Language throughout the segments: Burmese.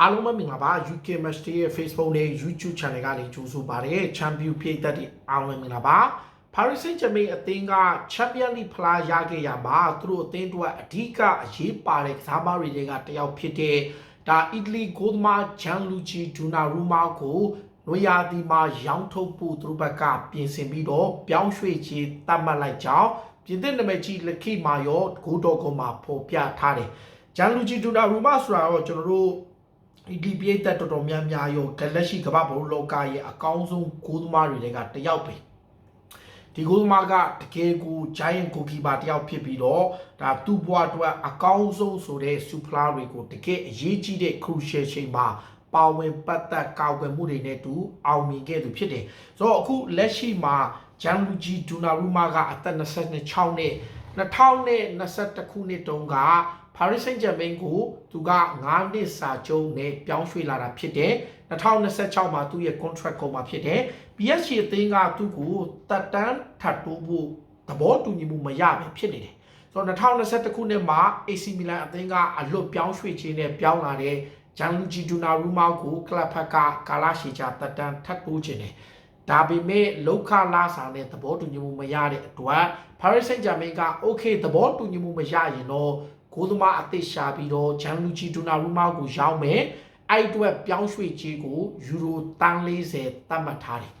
အားလုံးပဲမင်္ဂလာပါ UK Match Day ရဲ့ Facebook နဲ့ YouTube Channel ကနေကြိုဆိုပါရစေ။ Champion ပြည်သက်တွေအားလုံးမင်္ဂလာပါ။ Paris Saint-Germain အသင်းက Champion League ဖလားရခဲ့ရမှာသူတို့အသင်းတို့အဓိကအရေးပါတဲ့ကစားမတွေကတယောက်ဖြစ်တဲ့ဒါအီတလီဂိုးသမားဂျန်လူချီဒူနာရူမာကိုနွေရာသီမှာရောင်းထုတ်ဖို့သူတို့ဘက်ကပြင်ဆင်ပြီးတော့ပြောင်းရွှေ့ခြင်းတတ်မှတ်လိုက်ကြောင်းပြင်သစ်နာမည်ကြီးလက်ခိမာရောဂိုးတော်ကုန်းမှာဖော်ပြထားတယ်။ဂျန်လူချီဒူနာရူမာဆိုတာတော့ကျွန်တော်တို့ ဒီဒီပြိသက်တော်တော်များများရောဂလက်ရှိကမ္ဘာဘောလောကရဲ့အကောင်းဆုံးဂိုးသမားတွေကတယောက်ပဲဒီဂိုးသမားကတကယ်ကို giant goalkeeper တယောက်ဖြစ်ပြီးတော့ဒါသူ့ဘဝအတွက်အကောင်းဆုံးဆိုတဲ့ super တွေကိုတကယ်အရေးကြီးတဲ့ crucial ချိန်မှာပါဝင်ပတ်သက်ကောက်ွယ်မှုတွေနဲ့တူအောင်မြင်ခဲ့သူဖြစ်တယ်ဆိုတော့အခုလက်ရှိမှာဂျန်လူဂျီဒူနာရူမာကအသက်26နဲ့2021ခုနှစ်တုန်းက Paris Saint-Germain ကိုသူက9နှစ်စာချုပ်နဲ့ပြောင်းရွှေ့လာတာဖြစ်တယ်2026မှာသူ့ရဲ့ contract ကုန်မှာဖြစ်တယ် PSG အသင်းကသူ့ကိုတက်တန်းထပ်တိုးဖို့သဘောတူညီမှုမရပဲဖြစ်နေတယ်ဆိုတော့2021ခုနှစ်မှာ AC Milan အသင်းကအလွတ်ပြောင်းရွှေ့ခြင်းနဲ့ပြောင်းလာတဲ့ဂျန်လူဂျီဒူနာရူမာကိုကလပ်ဖက်ကကာလာရှီချာတက်တန်းထပ်တိုးခြင်းတယ်ဒါပေမဲ့လောက်ခလာစာနဲ့သဘောတူညီမှုမရတဲ့အတွက် Paris Saint-Germain က okay သဘောတူညီမှုမရရင်တော့ ဂိုးသမားအသစ်ရှာပြီးတော့ဂျန်လူချီဒူနာရူမာကိုရောင်းမယ်အဲ့အတွက်ပြောင်းရွှေ့ခြင်းကိုယူရိုတန်း40သတ်မှတ်ထားတယ်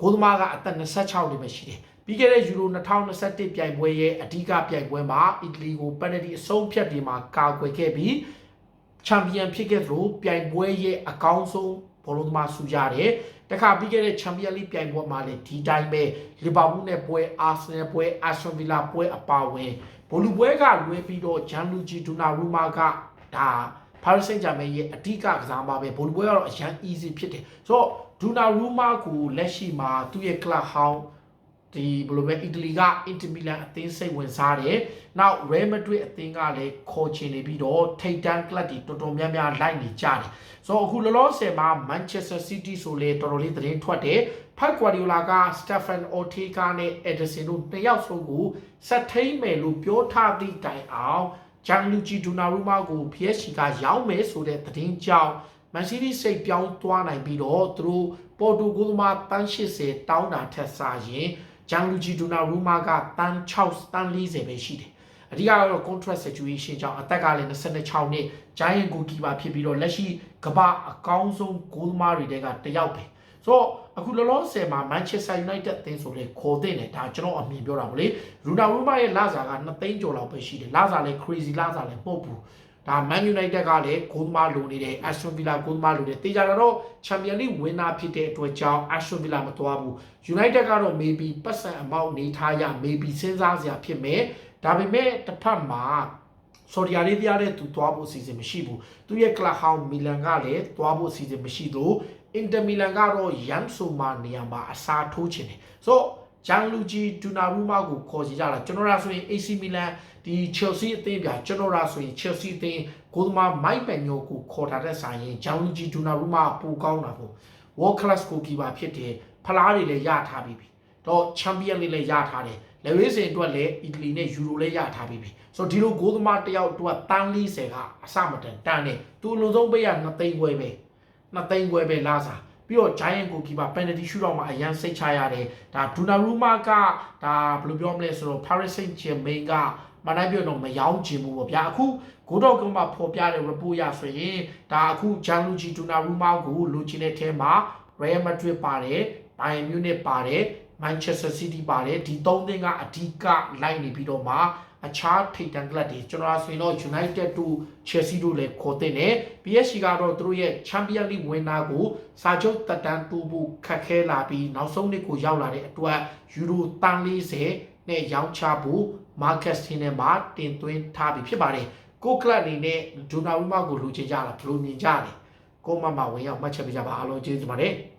ဂိုးသမားကအသက်26နှစ်ပဲရှိတယ်ပြီးခဲ့တဲ့ယူရို2021ပြိုင်ပွဲရဲ့အဓိကပြိုင်ပွဲမှာအီတလီကိုပယ်နတီအဆုံးဖြတ်ဒီမှာကာကွယ်ခဲ့ပြီးချန်ပီယံဖြစ်ခဲ့သလိုပြိုင်ပွဲရဲ့အကောင်းဆုံးဘောလုံးသမားဆူရတယ် တခါပြီးခဲ့တဲ့ချန်ပီယံလိပြိုင်ပွဲမှာလည်းဒီတိုင်းပဲလီဗာပူးနဲ့ပွဲအာဆင်နယ်ပွဲအာဆွန်ဗီလာပွဲအပါဝင်ဘောလူပွဲကလွဲပြီးတော့ဂျန်လူဂျီဒူနာရူမာကဒါ Paris Saint-Germain ရဲ့အဓိကကစားမှာပဲဘောလူပွဲကတော့အရန် easy ဖြစ်တယ်ဆိုတော့ဒူနာရူမာကိုလက်ရှိမှာသူ့ရဲ့ club ဟောင်း ဒီဘယ်လိုပဲအီတလီကအင်တာမီလန်အသင်းစိတ်ဝင်စားတယ်။နောက် Real Madrid အသင်းကလည်းခေါ်ချင်နေပြီးတော့ထိပ်တန်းကလပ်တွေတော်တော်များများလိုက်နေကြတယ်။ဆိုတော့အခုလောလောဆယ်မှာ Manchester City ဆိုလေတော်တော်လေးသတင်းထွက်တယ်။ဖက်ကွာဒီယိုလာက Stefan Ortega နဲ့ Ederson တို့နှစ်ယောက်ဆုံးကိုဆက်ထိန်မယ်လို့ပြောထားသည့်တိုင်အောင်ဂျန်လူဂျီဒူနာရူမာကို PSG ကရောင်းမယ်ဆိုတဲ့သတင်းကြောင့်မန်စီးတီးစိတ်ပြောင်းသွားနိုင်ပြီးတော့သူတို့ပေါ်တူဂိုသမားတန်း80တောင်းတာထက်စားရင် ဂျန်လူဂျီဒူနာရူမာကတန်း6တန်း40ပဲရှိတယ်အဓိကတော့ contract situation ကြောင့်အသက်ကလည်း26နှစ် giant goalkeeper ဖြစ်ပြီးတော့လက်ရှိကမ္ဘာအကောင်းဆုံးဂိုးသမားတွေတဲကတယောက်ပဲဆိုတော့အခုလောလောဆယ်မှာ Manchester United အသင်းဆိုလေခေါ်တဲ့တယ်ဒါကျွန်တော်အမြင်ပြောတာဗေလေရူနာရူမာရဲ့လစာက2သိန်းကျော်လောက်ပဲရှိတယ်လစာလည်း crazy လစာလည်းမဟုတ်ဘူး ဒါ Man United ကလည်းဂိုးသမားလိုနေတယ် Aston Villa ဂိုးသမားလိုတယ်တေချာတော့ Champions League winner ဖြစ်တဲ့အတွက်ကြောင့် Aston Villa မသွားဘူး United ကတော့ maybe ပတ်စံအမောက်နေထားရ maybe စဉ်းစားစရာဖြစ်မယ်ဒါပေမဲ့တစ်ဖက်မှာဆော်ဒီအာရေဗျတဲ့သူသွားဖို့အစီအစဉ်မရှိဘူးသူရဲ့ကလပ်ဟောင်းမီလန်ကလည်းသွားဖို့အစီအစဉ်မရှိလို့အင်တာမီလန်ကတော့ရန်ဆိုမာနေရာမှာအစားထိုးချင်တယ်ဆိုတော့ ဂျန်လူဂျီဒူနာရူမာကိုခေါ်ကြတာကျွန်တော်ရာဆိုရင် AC မီလန်ဒီ Chelsea အသင်းပြကျွန်တော်ရာဆိုရင် Chelsea အသင်းဂိုးသမားမိုက်ပန်ညိုကိုခေါ်ထားတဲ့ဆိုင်ရင်ဂျန်လူဂျီဒူနာရူမာပိုကောင်းတာပေါ့ World Class Goalkeeper ဖြစ်တယ်ဖလားတွေလည်းရထားပြီးပြီတော့ Champion လေးလည်းရထားတယ်လေဝေးစင်အတွက်လည်းအီတလီနဲ့ယူရိုလည်းရထားပြီးပြီဆိုတော့ဒီလိုဂိုးသမားတယောက်အတွက်တန်း40ကအစမတန်တန်းတယ်သူအလုံးစုံပေးရ2သိန်းခွဲပဲ2သိန်းခွဲပဲလာစား ပြီးတော့ giant goalkeeper penalty shootout မှာအရန်စိတ်ချရတယ်ဒါဒူနာရူမာကဒါဘယ်လိုပြောမလဲဆိုတော့ Paris Saint-Germain ကမနိုင်ပြတော့မယောင်းချင်ဘူးပေါ့ဗျာအခုဂိုးတော့ကမှာဖော်ပြတဲ့ report ရဆိုရင်ဒါအခု Gianluigi Donnarumma ကိုလိုချင်တဲ့ထဲမှာ Real Madrid ပါတယ် Bayern Munich ပါတယ် Manchester City ပါတယ်ဒီ၃သင်းကအဓိကလိုက်နေပြီးတော့မှအခြားထိပ်တန်းကလပ်တွေကျွန်တော်ဆိုရင်တော့ United တို့ Chelsea တို့လည်းခေါ်တဲ့နဲ့ PSG ကတော့သူတို့ရဲ့ Champions League winner ကိုစာချုပ်တက်တန်းတူဖို့ခက်ခဲလာပြီးနောက်ဆုံးနှစ်ကိုရောက်လာတဲ့အတွက်ယူရိုတန်40နဲ့ရောင်းချဖို့ market ထင်းထဲမှာတင်သွင်းထားပြီးဖြစ်ပါတယ်ကိုကလပ်အနေနဲ့ဒူနာဝီမာကိုလူချင်ကြတာဘယ်လိုမြင်ကြလဲကိုမမဝင်ရောက်မှတ်ချက်ပေးကြပါအားလုံးကျေးဇူးပါတယ်